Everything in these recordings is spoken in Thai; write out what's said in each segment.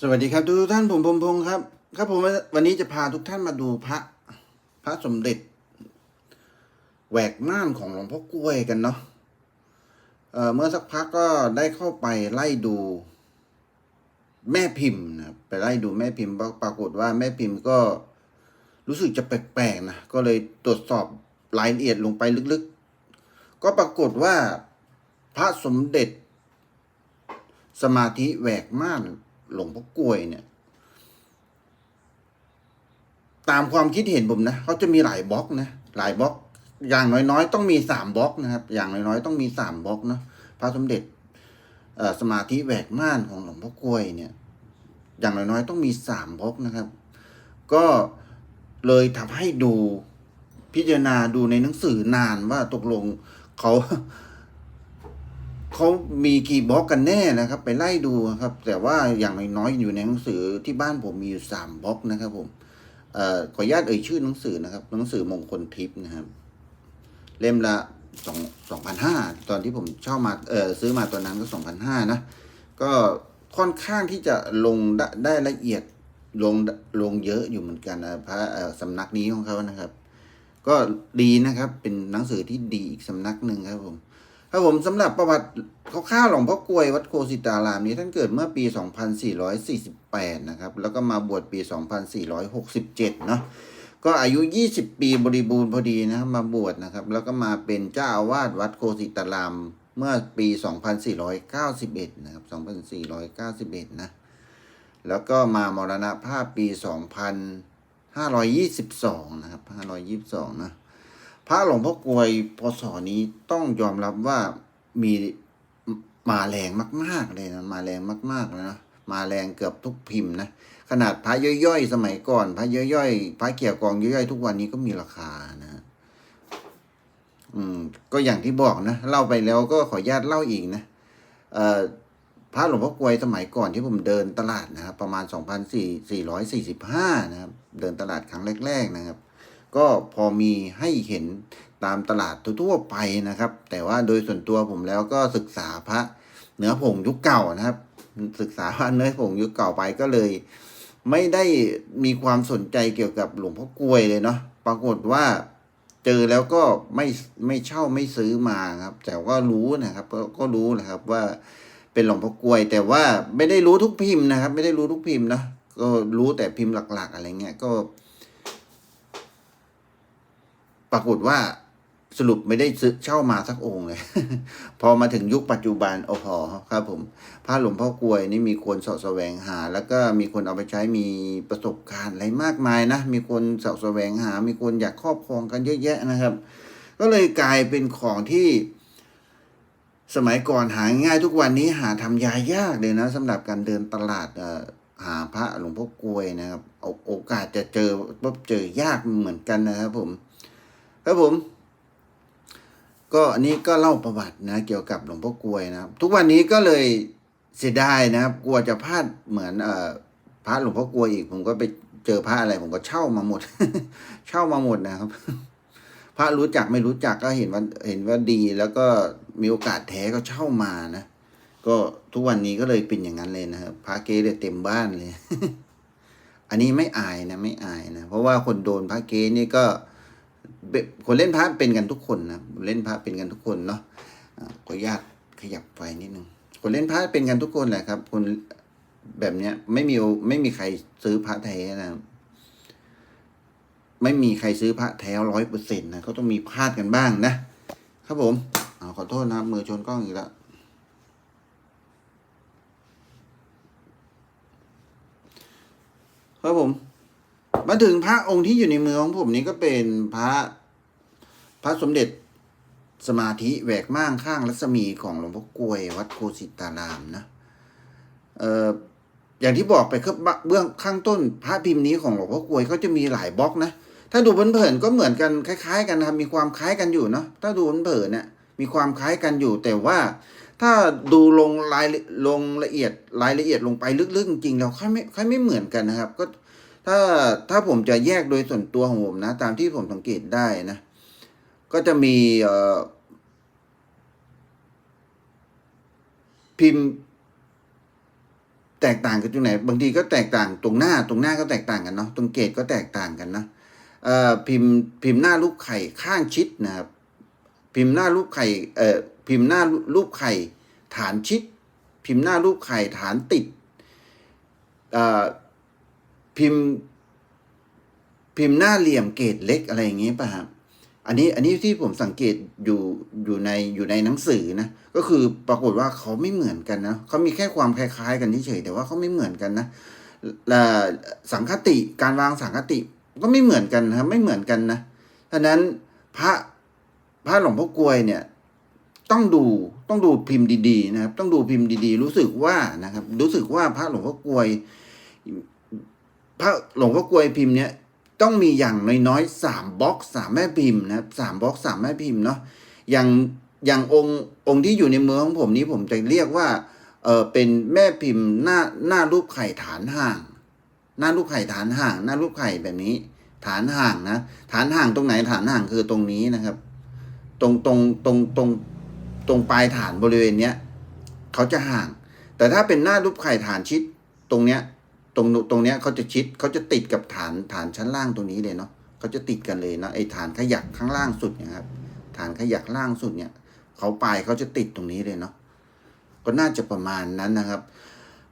สวัสดีครับทุกท่านผมพงพงศ์ครับ ครับผมวันนี้จะพาทุกท่านมาดูพระพระสมเด็จแหวกม่านของหลวงพ่อกล้วยกันเนาะเเมื่อสักพักก็ได้เข้าไปไล่ดูแม่พิมพ์นะไปไล่ดูแม่พิมพ์ปรากฏว่าแม่พิมพ์ก็รู้สึกจะแปลกๆนะก็เลยตรวจสอบรายละเอียดลงไปลึกๆ ก็ปรากฏว่าพระสมเด็จสมาธิแหวกม่าน หลวงพ่อกล้วยเนี่ย ตามความคิดเห็นผมนะเขาจะมีหลายบล็อกนะหลายบล็อก อย่างน้อยๆ ต้องมีสามบล็อกนะครับ อย่างน้อยๆต้องมีสามบล็อกเนาะพระสมเด็จสมาธิแหวกม่านของหลวงพ่อกล้วยเนี่ย อย่างน้อยๆต้องมีสามบล็อกนะครับ ก็เลยทำให้ดูพิจารณาดูในหนังสือนานว่าตกลงเขา เขามีกี่บล็อกกันแน่นะครับ ไปไล่ดูครับ แต่ว่าอย่างน้อยๆอยู่ในหนังสือที่บ้านผมมีอยู่สามบล็อกนะครับ ผมเอ่อขออนุญาตเอ่ยชื่อหนังสือนะครับ หนังสือมงคลทิพย์นะครับ เล่มละสองสองพันห้าตอนที่ผมเช่ามาเออซื้อมาตอนนั้นก็สองพันห้านะก็ค่อนข้างที่จะลงได้ไดละเอียดลงลงเยอะอยู่เหมือนกันนะพระสำนักนี้ของเขานะครับ ก็ดีนะครับเป็นหนังสือที่ดีอีกสำนักหนึ่งครับผม ครับผมสำหรับประวัติคร่าวๆหลวงพ่อกลวยวัดโคสิตารามนี้ท่านเกิดเมื่อปี 2448 นะครับ แล้วก็มาบวชปี 2467 เนาะก็อายุ 20 ปีบริบูรณ์พอดีนะครับมาบวชนะครับ แล้วก็มาเป็นเจ้าอาวาสวัดโคสิตารามเมื่อปี 2491 นะครับ 2491 นะ แล้วก็มามรณภาพปี 2522 นะครับ 522 นะ พระหลวงพ่อกลวยพศนี้ต้องยอมรับว่ามีมาแรงมาก ๆ เลยนะมาแรงมากๆเลยนะมาแรงเกือบทุกพิมพ์นะขนาดพระย่อยๆ สมัยก่อน พระย่อยๆพระเกี่ยวกองย่อยๆทุกวันนี้ก็มีราคานะอืม ก็อย่างที่บอกนะเล่าไปแล้วก็ขออนุญาตเล่าอีกนะเอ่อพระหลวงพ่อกลวยสมัยก่อนที่ผมเดินตลาดนะครับ ประมาณ 2,445 นะครับ เดินตลาดครั้งแรก ๆ นะครับ ก็พอมีให้เห็นตามตลาดทั่วๆไปนะครับ แต่ว่าโดยส่วนตัวผมแล้วก็ศึกษาพระเนื้อผงยุคเก่านะครับ ศึกษาพระเนื้อผงยุคเก่าไปก็เลย ไม่ได้มีความสนใจเกี่ยวกับหลวงพ่อกลวยเลยเนาะปรากฏว่าเจอแล้วก็ไม่ไม่เช่าไม่ซื้อมาครับ แต่ว่ารู้นะครับก็รู้นะครับว่าเป็นหลวงพ่อกลวย แต่ว่าไม่ได้รู้ทุกพิมพ์นะครับ ไม่ได้รู้ทุกพิมพ์นะก็รู้แต่พิมพ์หลัก ๆ อะไรเงี้ยก็ รากฏว่าสรุปไม่ได้ซื้อเช่ามาสักองค์เลย พอมาถึงยุคปัจจุบันโอ้โหครับผมพระหลวงพ่อกลวยนี่มีคนเสาะแสวงหา แล้วก็มีคนเอาไปใช้มีประสบการณ์อะไรมากมายนะ มีคนเสาะแสวงหา มีคนอยากครอบครองกันเยอะแยะนะครับ ก็เลยกลายเป็นของที่สมัยก่อนหาง่ายทุกวันนี้หาทำยายากเลยนะสำหรับการเดินตลาดหาพระหลวงพ่อกลวยนะครับโอโอกาสจะเจอพบเจอยากเหมือนกันนะครับผม ครับผม ก็อันนี้ก็เล่าประวัตินะ เกี่ยวกับหลวงพ่อกลวยนะครับ ทุกวันนี้ก็เลยเสียดายนะครับ กลัวจะพลาดเหมือนเอ่อพระหลวงพ่อกลวยอีก ผมก็ไปเจอพระอะไร ผมก็เช่ามาหมด เช่ามาหมดนะครับ พระรู้จักไม่รู้จักก็เห็นว่าเห็นว่าดีแล้วก็มีโอกาสแท้ก็เช่ามานะก็ทุกวันนี้ก็เลยเป็นอย่างนั้นเลยนะครับพระเกเลยเต็มบ้านเลย อันนี้ไม่อายนะไม่อายนะ เพราะว่าคนโดนพระเกนี่ก็ คนเล่นพระเป็นกันทุกคนนะเล่นพระเป็นกันทุกคนเนาะขออนุญาตขยับไฟนิดนึงคนเล่นพระเป็นกันทุกคนแหละครับ คนแบบเนี้ยไม่มีไม่มีใครซื้อพระแท้นะไม่มีใครซื้อพระแท้ร้อยเปอร์เซ็นต์นะเขาต้องมีพลาดกันบ้างนะ ครับผมอขอโทษนะครับมือชนกล้องอีกแล้วครับผม มาถึงพระองค์ที่อยู่ในมือของผมนี้ก็เป็นพระ ระสมเด็จสมาธิแหวกม่านข้างรัศมีของหลวงพ่อกลวยวัดโคสิตารามนะเอ่ออย่างที่บอกไปครับเบื้องข้างต้นพระพิมพ์นี้ของหลวงพ่อกลวยเขาจะมีหลายบล็อกนะ ถ้าดูเผินๆก็เหมือนกันคล้าย ๆ กันนะครับมีความคล้ายกันอยู่เนาะถ้าดูเผินๆเนี่ยมีความคล้ายกันอยู่แต่ว่าถ้าดูลงรายลงละเอียดรายละเอียดลงไปลึกๆจริงๆแล้วค่อยไม่ค่อยไม่เหมือนกันนะครับ ก็ถ้าถ้าผมจะแยกโดยส่วนตัวของผมนะ ตามที่ผมสังเกตได้นะ ก็จะมีพิมพ์แตกต่างกันตรงไหน บางทีก็แตกต่างตรงหน้าตรงหน้าก็แตกต่างกันเนาะตรงเกตก็แตกต่างกันนะพิมพ์พิมพ์หน้ารูปไข่ข้างชิดนะครับพิมพ์หน้ารูปไข่เอ่อพิมพ์หน้ารูปไข่ฐานชิด พิมพ์หน้ารูปไข่ฐานติดเอ่อพิมพ์พิมพ์หน้าเหลี่ยมเกตเล็กอะไรอย่างงี้ป่ะครับ อันนี้อันนี้ที่ผมสังเกตอยู่อยู่ในอยู่ในหนังสือนะก็คือปรากฏว่าเขาไม่เหมือนกันนะเขามีแค่ความคล้ายๆ กันเฉยแต่ว่าเขาไม่เหมือนกันนะสังคติการวางสังคติก็ไม่เหมือนกันนะครับไม่เหมือนกันนะฉะนั้นพระพระหลวงพ่อกลวยเนี่ยต้องดูต้องดูพิมพ์ดีๆนะครับ ต้องดูพิมพ์ดีๆ รู้สึกว่านะครับ รู้สึกว่าพระหลวงพ่อกลวย พระหลวงพ่อกลวยพิมพ์เนี่ย ต้องมีอย่างน้อยๆสามบล็อกสามแม่พิมพ์นะครับสามบล็อกสามแม่พิมพ์เนาะอย่างอย่างองค์องค์ที่อยู่ในมือของผมนี้ผมจะเรียกว่าเออเป็นแม่พิมพ์หน้าหน้ารูปไข่ฐานห่าง หน้ารูปไข่ฐานห่าง หน้ารูปไข่แบบนี้ ฐานห่างนะฐานห่างตรงไหนฐานห่างคือตรงนี้นะครับ ตรงตรงตรงตรงตรงปลายฐานบริเวณเนี้ยเขาจะห่าง แต่ถ้าเป็นหน้ารูปไข่ฐานชิดตรงเนี้ย ตรงตรงเนี้ยเขาจะชิดเขาจะติดกับฐานฐานชั้นล่างตรงนี้เลยเนาะเขาจะติดกันเลยเนาะไอ้ฐานขยักข้างล่างสุดเนี่ยครับฐานขยักล่างสุดเนี่ยเขาปลายเขาจะติดตรงนี้เลยเนาะก็น่าจะประมาณนั้นนะครับ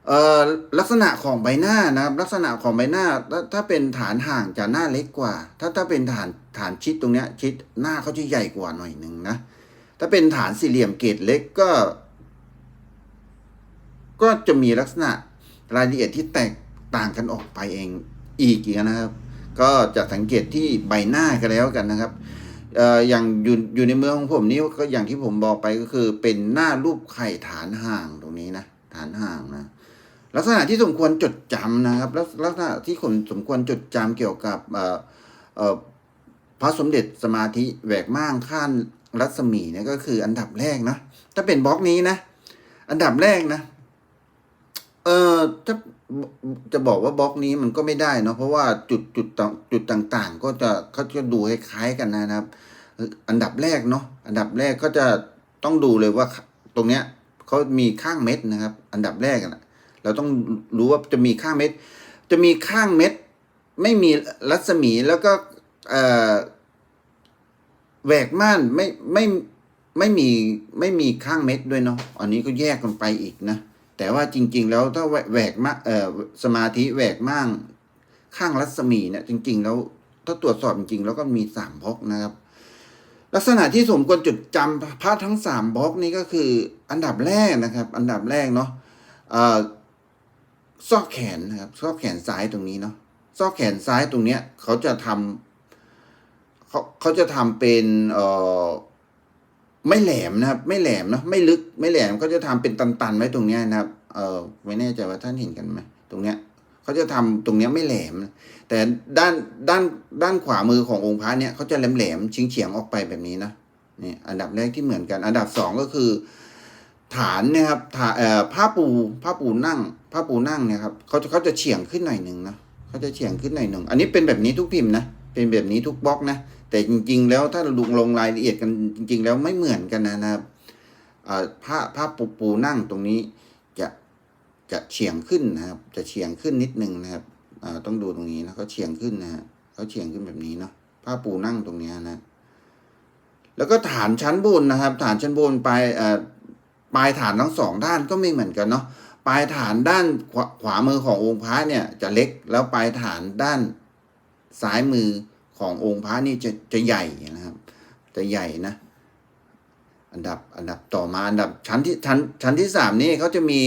เอ่อลักษณะของใบหน้านะครับ ลักษณะของใบหน้าถ้าถ้าเป็นฐานห่างจะหน้าเล็กกว่า ถ้าถ้าเป็นฐานฐานชิดตรงเนี้ยชิดหน้าเขาจะใหญ่กว่าหน่อยหนึ่งนะถ้าเป็นฐานสี่เหลี่ยมเกตเล็กก็ ก็จะมีลักษณะรายละเอียดที่แตก ต่างกันออกไปเองอีกอีกนะครับ ก็จะสังเกตที่ใบหน้ากันแล้วกันนะครับอย่างอยู่อยู่ในเมืองของผมนี่ก็อย่างที่ผมบอกไปก็คือเป็นหน้ารูปไข่ฐานห่างตรงนี้นะฐานห่างนะลักษณะที่สมควรจดจำนะครับลักษณะที่คนสมควรจดจำเกี่ยวกับพระสมเด็จสมาธิแหวกม่างข้านรัศมีเนี่ยก็คืออันดับแรกนะถ้าเป็นบล็อกนี้นะ อันดับแรกนะเออถ้า จะบอกว่าบล็อกนี้มันก็ไม่ได้เนาะเพราะว่าจุดจุดต่างจุดต่างๆ ก็จะเขาจะดูคล้ายๆกันนะครับ อันดับแรกเนาะอันดับแรกก็จะต้องดูเลยว่าตรงเนี้ยเขามีข้างเม็ดนะครับ อันดับแรกนะเราต้องรู้ว่าจะมีข้างเม็ด จะมีข้างเม็ด ไม่มีรัศมีแล้วก็แหวกม่านไม่ไม่ไม่มีไม่มีข้างเม็ดด้วยเนาะอันนี้ก็แยกกันไปอีกนะ แต่ว่าจริง ๆ แล้วถ้าแหวกมาเอ่อสมาธิแหวกมั่งข้างรัศมีเนี่ยจริง ๆ แล้วถ้าตรวจสอบจริง ๆ แล้วก็มีสามบล็อกนะครับ ลักษณะที่สมควรจดจำพระทั้งสามบล็อกนี้ก็คืออันดับแรกนะครับ อันดับแรกเนาะเอ่อซอกแขนนะครับซอกแขนซ้ายตรงนี้เนาะซอกแขนซ้ายตรงเนี้ยเขาจะทำเขาเขาจะทำเป็นเอ่อ ไม่แหลมนะครับ ไม่แหลมเนาะไม่ลึกไม่แหลมเขาจะทำเป็นตันๆไว้ตรงเนี้ยนะครับ เออไม่แน่ใจว่าท่านเห็นกันไหมตรงเนี้ยเขาจะทำตรงเนี้ยไม่แหลม แต่ด้านด้านด้านขวามือขององค์พระเนี่ยเขาจะแหลมแหลมๆเฉียงเฉียงออกไปแบบนี้นะนี่อันดับแรกที่เหมือนกัน อันดับสองก็คือ ฐานนี่ยครับฐานเอ่อผ้าปูผ้าปูนั่งผ้าปูนั่งเนี่ยครับเขาจะเขาจะเฉียงขึ้นหน่อยหนึ่งนะเขาจะเฉียงขึ้นหน่อยหนึ่งอันนี้เป็นแบบนี้ทุกพิมพ์นะเป็นแบบนี้ทุกบล็อกนะ แต่จริง ๆ แล้วถ้าลงลงรายละเอียดกันจริง ๆ แล้วไม่เหมือนกันนะครับอ่าผ้าผ้าปูปูนั่งตรงนี้จะจะเฉียงขึ้นนะครับ จะเฉียงขึ้นนิดนึงนะครับต้องดูตรงนี้นะเขาเฉียงขึ้นนะฮะเขาเฉียงขึ้นแบบนี้เนาะผ้าปูนั่งตรงนี้นะ แล้วก็ฐานชั้นบนนะครับ ฐานชั้นบนปลายเอ่อปลายฐานทั้งสองด้านก็ไม่เหมือนกันเนาะปลายฐานด้านขวาขวามือขององค์พระเนี่ยจะเล็กแล้วปลายฐานด้านซ้ายมือ ขององค์พระนี่จะจะใหญ่นะครับจะใหญ่นะ อันดับอันดับต่อมาอันดับชั้นที่ชั้นชั้นที่สามนี่เขาจะมี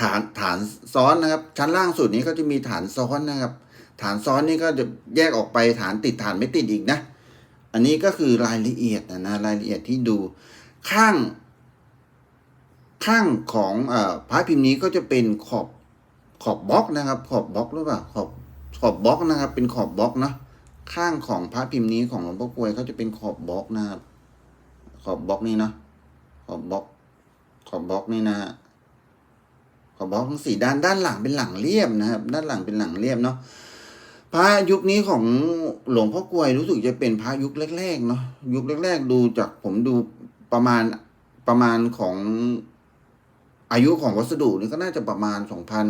ฐานฐานซ้อนนะครับ ชั้นล่างสุดนี้เขาจะมีฐานซ้อนนะครับ ฐานซ้อนนี่ก็จะแยกออกไปฐานติดฐานไม่ติดอีกนะ อันนี้ก็คือรายละเอียดนะนะรายละเอียดที่ดูข้าง ข้างของเอ่อพระพิมพ์นี้ก็จะเป็นขอบขอบบล็อกนะครับ ขอบบล็อกหรือเปล่าขอบขอบบล็อกนะครับ เป็นขอบบล็อกนะ ข้างของพระพิมพ์นี้ของหลวงพ่อกลวยเขาจะเป็นขอบบล็อกนะครับ ขอบบล็อกนี่เนาะขอบบล็อก ขอบบล็อกนี่นะฮะขอบบล็อกทั้งสี่ด้านด้านหลังเป็นหลังเรียบนะครับ ด้านหลังเป็นหลังเรียบเนาะพระยุคนี้ของหลวงพ่อกลวยรู้สึกจะเป็นพระยุคแรกๆเนาะยุคแรก ๆ ดูจากผมดูประมาณประมาณของอายุของวัสดุนี่ก็น่าจะประมาณสองพัน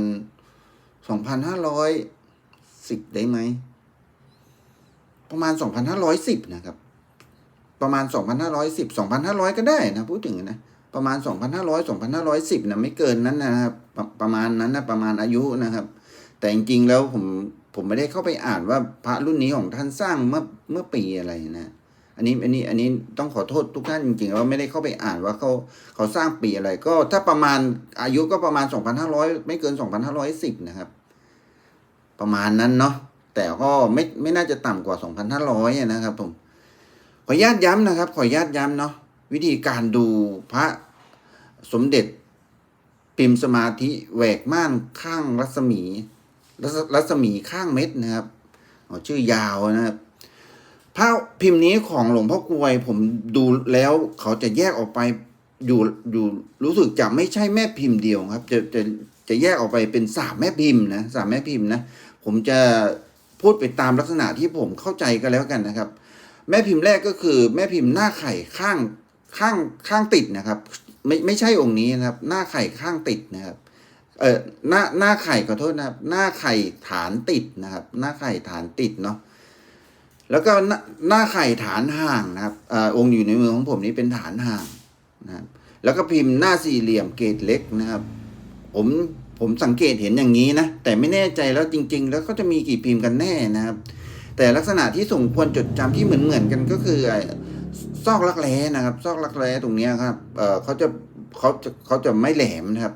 สองพันห้าร้อยสิบได้ไหม ประมาณสองพันห้าร้อยสิบนะครับ ประมาณสองพันห้าร้อยสิบสองพันห้าร้อยก็ได้นะพูดถึงนะประมาณสองพันห้าร้อยสองพันห้าร้อยสิบนะไม่เกินนั้นนะครับประประมาณนั้นนะประมาณอายุนะครับ แต่จริงๆแล้วผมผมไม่ได้เข้าไปอ่านว่าพระรุ่นนี้ของท่านสร้างเมื่อเมื่อปีอะไรนะ อันนี้อันนี้อันนี้ต้องขอโทษทุกท่านจริงๆว่าไม่ได้เข้าไปอ่านว่าเขาเขาสร้างปีอะไร ก็ถ้าประมาณอายุก็ประมาณ 2,500 ไม่เกิน 2,510 นะครับ ประมาณนั้นเนาะ แต่ก็ไม่ไม่น่าจะต่ำกว่า 2,500อะนะครับผมขออนุญาตย้ำนะครับ ขออนุญาตย้ำเนาะวิธีการดูพระสมเด็จปิมสมาธิแหวกม่านข้างรัศมีรัศรัศมีข้างเม็ดนะครับชื่อยาวนะครับพระพิมพ์นี้ของหลวงพ่อกวย ผมดูแล้วเขาจะแยกออกไปอยู่อยู่รู้สึกจะไม่ใช่แม่พิมพ์เดียวครับ จะจะจะแยกออกไปเป็นสามแม่พิมพ์นะสามแม่พิมพ์นะ ผมจะ พูดไปตามลักษณะที่ผมเข้าใจก็แล้วกันนะครับ แม่พิมพ์แรกก็คือ แม่พิมพ์หน้าไข่ข้างข้างข้างติดนะครับ ไม่ไม่ใช่องค์นี้นะครับ หน้าไข่ข้างติดนะครับเออหน้าหน้าไข่ขอโทษนะครับ หน้าไข่ฐานติดนะครับ หน้าไข่ฐานติดเนาะแล้วก็หน้าหน้าไข่ฐานห่างนะครับอองค์อยู่ในมือของผมนี้เป็นฐานห่างนะครับ แล้วก็พิมพ์หน้าสี่เหลี่ยมเกรดเล็กนะครับ ผม ผมสังเกตเห็นอย่างนี้นะ แต่ไม่แน่ใจแล้วจริง ๆ แล้วเขาจะมีกี่พิมพ์กันแน่นะครับ แต่ลักษณะที่สมควรจดจำที่เหมือนเหมือนๆกันก็คือไอ้ซอกรักแร้นะครับ ซอกรักแร้ตรงเนี้ยครับเเขาจะเขาจะเขาจะไม่แหลมนะครับ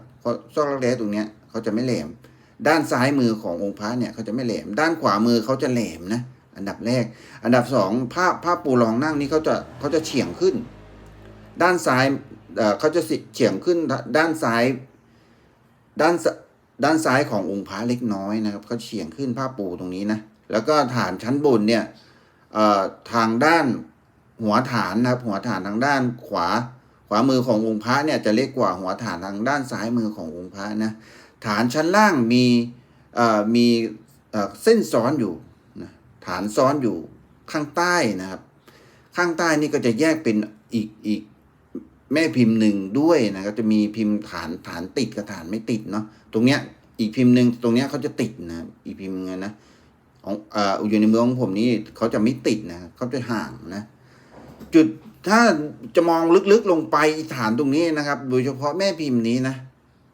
ซอกรักแร้ตรงเนี้ยเขาจะไม่แหลม ด้านซ้ายมือขององค์พระเนี่ยเขาจะไม่แหลม ด้านขวามือเขาจะแหลมนะอันดับแรก อันดับสองผ้าผ้าปูรองนั่งนี้เขาจะเขาจะเฉียงขึ้น ด้านซ้ายเขาจะเฉียงขึ้นด้านซ้าย ด้านซด้านซ้ายขององค์พระเล็กน้อยนะครับเขาเฉียงขึ้นผ้าปูตรงนี้นะ แล้วก็ฐานชั้นบนเนี่ยทางด้านหัวฐานนะครับ หัวฐานทางด้านขวา ขวามือขององค์พระเนี่ยจะเล็กกว่าหัวฐานทางด้านซ้ายมือขององค์พระนะ ฐานชั้นล่างมีมีเอ่อเส้นซ้อนอยู่นะฐานซ้อนอยู่ข้างใต้นะครับ ข้างใต้นี่ก็จะแยกเป็นอีกอีก แม่พิมพ์หนึ่งด้วยนะครับจะมีพิมพ์ฐานฐานติดกับฐานไม่ติดเนาะตรงเนี้ยอีกพิมพ์หนึ่งตรงเนี้ยเขาจะติดนะอีกพิมพ์หนึงนะของอ่ออยู่ในเมืองของผมนี่เขาจะไม่ติดนะเขาจะห่างนะ จุดถ้าจะมองลึกๆลงไปฐานตรงนี้นะครับ โดยเฉพาะแม่พิมพ์นี้นะ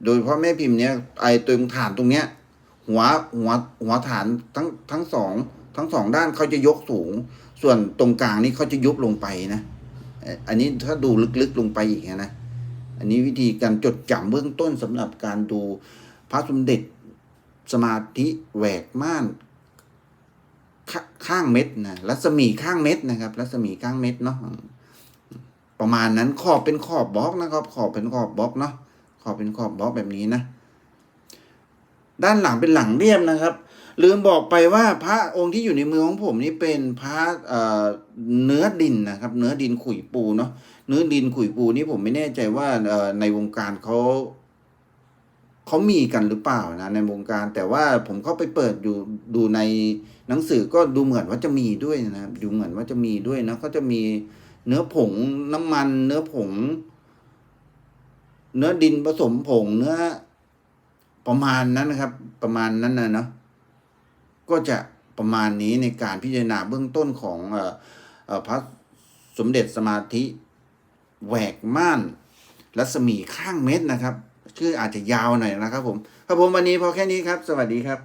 โดยเฉพาะแม่พิมพ์เนี้ยไอตรงฐานตรงเนี้ย หัวหัวหัวฐานทั้งทั้งสองทั้งสองด้านเขาจะยกสูง ส่วนตรงกลางนี่เขาจะยุบลงไปนะ อันนี้ถ้าดูลึกๆลงไปอีกนะ อันนี้วิธีการจดจำเบื้องต้นสำหรับการดูพระสมเด็จสมาธิแหวกม่านขข้างเม็ดนะรัศมีข้างเม็ดนะครับรัศมีข้างเม็ดเนาะประมาณนั้นขอบเป็นขอบบล็อกนะครับ ขอบเป็นขอบบล็อกเนาะขอบเป็นขอบบล็อกแบบนี้นะ ด้านหลังเป็นหลังเรียบนะครับ ลืมบอกไปว่าพระองค์ที่อยู่ในมือของผมนี่เป็นพระเเนื้อดินนะครับ เนื้อดินขุยปูเนาะเนื้อดินขุยปูนี่ผมไม่แน่ใจว่าในวงการเขาเขามีกันหรือเปล่านะในวงการ แต่ว่าผมเข้าไปเปิดดูดูในหนังสือก็ดูเหมือนว่าจะมีด้วยนะครับดูเหมือนว่าจะมีด้วยนะเขาจะมีเนื้อผงน้ำมัน เนื้อผง เนื้อดินผสมผงเนื้อ ประมาณนั้นนะครับ ประมาณนั้นนะเนาะก็จะประมาณนี้ในการพิจารณาเบื้องต้นของออพระสมเด็จสมาธิแหวกม่านรัศมีข้างเม็ดนะครับ ชื่ออาจจะยาวหน่อยนะครับผม ครับผมวันนี้พอแค่นี้ครับ สวัสดีครับ